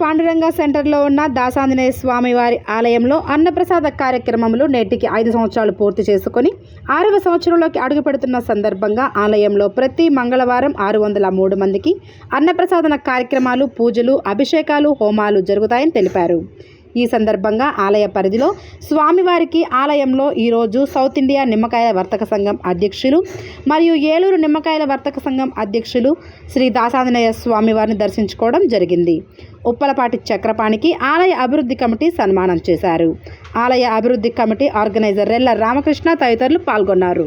పాండురంగ సెంటర్లో ఉన్న దాసాంజనేయ స్వామి వారి ఆలయంలో అన్నప్రసాద కార్యక్రమములు నేటికి ఐదు సంవత్సరాలు పూర్తి చేసుకొని ఆరవ సంవత్సరంలోకి అడుగుపెడుతున్న సందర్భంగా ఆలయంలో ప్రతి మంగళవారం ఆరు వందల మూడు మందికి అన్నప్రసాదన కార్యక్రమాలు పూజలు అభిషేకాలు హోమాలు జరుగుతాయని తెలిపారు. ఈ సందర్భంగా ఆలయ పరిధిలో స్వామివారికి ఆలయంలో ఈరోజు సౌత్ ఇండియా నిమ్మకాయల వర్తక సంఘం అధ్యక్షులు మరియు ఏలూరు నిమ్మకాయల వర్తక సంఘం అధ్యక్షులు శ్రీ దాసాంజనేయ స్వామివారిని దర్శించుకోవడం జరిగింది. ఉప్పలపాటి చక్రపాణికి ఆలయ అభివృద్ధి కమిటీ సన్మానం చేశారు. ఆలయ అభివృద్ధి కమిటీ ఆర్గనైజర్ రెల్ల రామకృష్ణ తదితరులు పాల్గొన్నారు.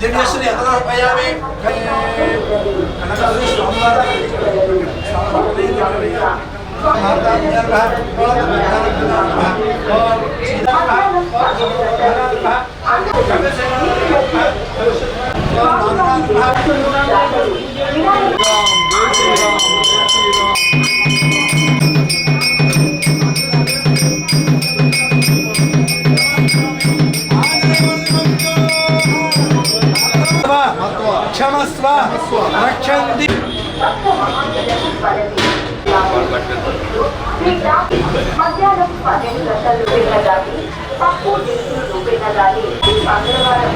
ప్రత్య ఆదరేశ్వర వేదాంత పుష్పయామి దివ్యశ్రీ ఎంతపయామి కనకాశ్రీ స్వామివారి క్షమస్వ రక్షంది మధ్యాహ్నం పన్నెండు గంటలు తిన్నదాన్ని పప్పు దినుసులు రూపినదాన్ని మంగళవారం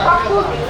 Yeah.